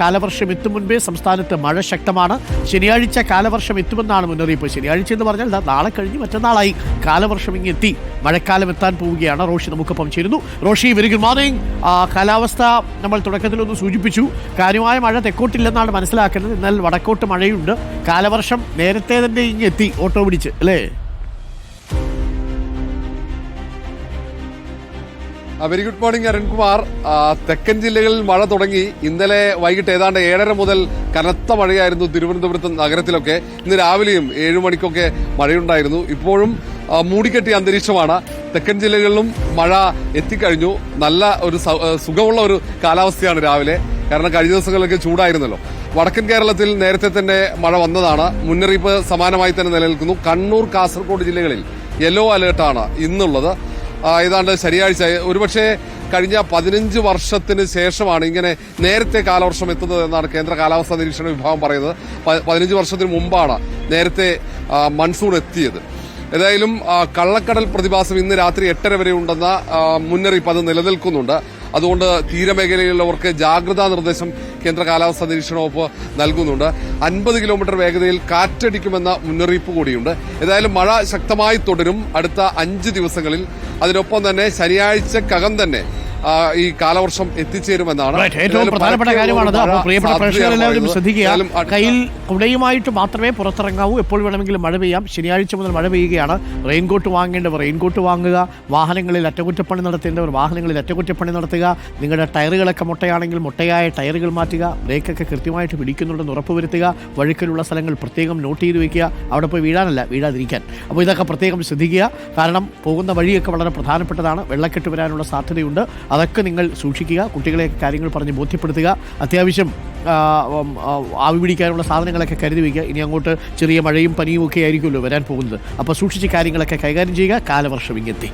കാലവർഷം എത്തും മുൻപേ സംസ്ഥാനത്ത് മഴ ശക്തമാണ്. ശനിയാഴ്ച കാലവർഷം എത്തുമെന്നാണ് മുന്നറിയിപ്പ്. ശനിയാഴ്ച എന്ന് പറഞ്ഞാൽ നാളെ കഴിഞ്ഞ് മറ്റന്നാളായി കാലവർഷം ഇങ്ങ് എത്തി. മഴക്കാലം എത്താൻ പോവുകയാണ് റോഷി നമുക്കൊപ്പം ചേരുന്നു. റോഷി വെരി ഗുഡ് മോർണിംഗ് കാലാവസ്ഥ നമ്മൾ തുടക്കത്തിലൊന്ന് സൂചിപ്പിച്ചു. കാര്യമായ മഴ തെക്കോട്ടില്ലെന്നാണ് മനസ്സിലാക്കുന്നത്. എന്നാൽ വടക്കോട്ട് മഴയുണ്ട്. കാലവർഷം നേരത്തെ തന്നെ ഇങ്ങ് എത്തി. ഓട്ടോ പിടിച്ച് അല്ലേ? Very good morning Arunkumar. തെക്കൻ ജില്ലകളിൽ മഴ തുടങ്ങി. ഇന്നലെ വൈകിട്ട് ഏതാണ്ട് ഏഴര മുതൽ കനത്ത മഴയായിരുന്നു തിരുവനന്തപുരത്ത് നഗരത്തിലൊക്കെ. ഇന്ന് രാവിലെയും ഏഴു മണിക്കൊക്കെ മഴയുണ്ടായിരുന്നു. ഇപ്പോഴും മൂടിക്കെട്ടിയ അന്തരീക്ഷമാണ്. തെക്കൻ ജില്ലകളിലും മഴ എത്തിക്കഴിഞ്ഞു. നല്ല ഒരു സുഖമുള്ള ഒരു കാലാവസ്ഥയാണ് രാവിലെ. കാരണം കഴിഞ്ഞ ദിവസങ്ങളിലൊക്കെ ചൂടായിരുന്നല്ലോ. വടക്കൻ കേരളത്തിൽ നേരത്തെ തന്നെ മഴ വന്നതാണ്. മുന്നറിയിപ്പ് സമാനമായി തന്നെ നിലനിൽക്കുന്നു. കണ്ണൂർ കാസർഗോഡ് ജില്ലകളിൽ യെല്ലോ അലേർട്ടാണ് ഇന്നുള്ളത്. ഏതാണ്ട് ശനിയാഴ്ച. ഒരുപക്ഷെ കഴിഞ്ഞ പതിനഞ്ച് വർഷത്തിന് ശേഷമാണ് ഇങ്ങനെ നേരത്തെ കാലവർഷം എത്തുന്നത് എന്നാണ് കേന്ദ്ര കാലാവസ്ഥാ നിരീക്ഷണ വിഭാഗം പറയുന്നത്. പതിനഞ്ച് വർഷത്തിന് മുമ്പാണ് നേരത്തെ മൺസൂൺ എത്തിയത്. ഏതായാലും കള്ളക്കടൽ പ്രതിഭാസം ഇന്ന് രാത്രി എട്ടര വരെ ഉണ്ടെന്ന മുന്നറിയിപ്പ് അത് നിലനിൽക്കുന്നുണ്ട്. അതുകൊണ്ട് തീരമേഖലയിലുള്ളവർക്ക് ജാഗ്രതാ നിർദ്ദേശം കേന്ദ്ര കാലാവസ്ഥാ നിരീക്ഷണ വകുപ്പ് നൽകുന്നുണ്ട്. അൻപത് കിലോമീറ്റർ വേഗതയിൽ കാറ്റടിക്കുമെന്ന മുന്നറിയിപ്പ് കൂടിയുണ്ട്. ഏതായാലും മഴ ശക്തമായി തുടരും. അടുത്ത അഞ്ച് ദിവസങ്ങളിൽ അതിനൊപ്പം തന്നെ ശനിയാഴ്ചക്കകം തന്നെ ഈ കാലവർഷം എത്തിച്ചേരുമെന്നാണ്. ഏറ്റവും പ്രധാനപ്പെട്ട കാര്യമാണ് കാര്യമാണത്. പ്രിയപ്പെട്ട പ്രേക്ഷകരെല്ലാവരും ശ്രദ്ധിക്കുക. കയ്യിൽ കുടയുമായിട്ട് മാത്രമേ പുറത്തിറങ്ങാവൂ. എപ്പോൾ വേണമെങ്കിലും മഴ പെയ്യാം. ശനിയാഴ്ച മുതൽ മഴ പെയ്യുകയാണ്. റെയിൻകോട്ട് വാങ്ങേണ്ടവർ റെയിൻകോട്ട് വാങ്ങുക. വാഹനങ്ങളിൽ അറ്റകുറ്റപ്പണി നടത്തേണ്ടവർ വാഹനങ്ങളിൽ അറ്റകുറ്റപ്പണി നടത്തുക. നിങ്ങളുടെ ടയറുകളൊക്കെ മുട്ടയാണെങ്കിൽ മുട്ടയായ ടയറുകൾ മാറ്റുക. ബ്രേക്കൊക്കെ കൃത്യമായിട്ട് പിടിക്കുന്നുണ്ടെന്ന് ഉറപ്പുവരുത്തുക. വഴുക്കലുള്ള സ്ഥലങ്ങൾ പ്രത്യേകം നോട്ട് ചെയ്ത് വയ്ക്കുക അവിടെ പോയി വീഴാനല്ല വീഴാതിരിക്കാൻ. അപ്പോൾ ഇതൊക്കെ പ്രത്യേകം ശ്രദ്ധിക്കുക. കാരണം പോകുന്ന വഴിയൊക്കെ വളരെ പ്രധാനപ്പെട്ടതാണ്. വെള്ളക്കെട്ട് വരാനുള്ള സാധ്യതയുണ്ട്. അതൊക്കെ നിങ്ങൾ സൂക്ഷിക്കുക. കുട്ടികളെ കാര്യങ്ങൾ പറഞ്ഞ് ബോധ്യപ്പെടുത്തുക. അത്യാവശ്യം ആവി പിടിക്കാനുള്ള സാധനങ്ങളൊക്കെ കരുതി വയ്ക്കുക. ഇനി അങ്ങോട്ട് ചെറിയ മഴയും പനിയും ഒക്കെ ആയിരിക്കുമല്ലോ വരാൻ പോകുന്നത്. അപ്പോൾ സൂക്ഷിച്ച് കാര്യങ്ങളൊക്കെ കൈകാര്യം ചെയ്യുക. കാലവർഷം ഇങ്ങെത്തി.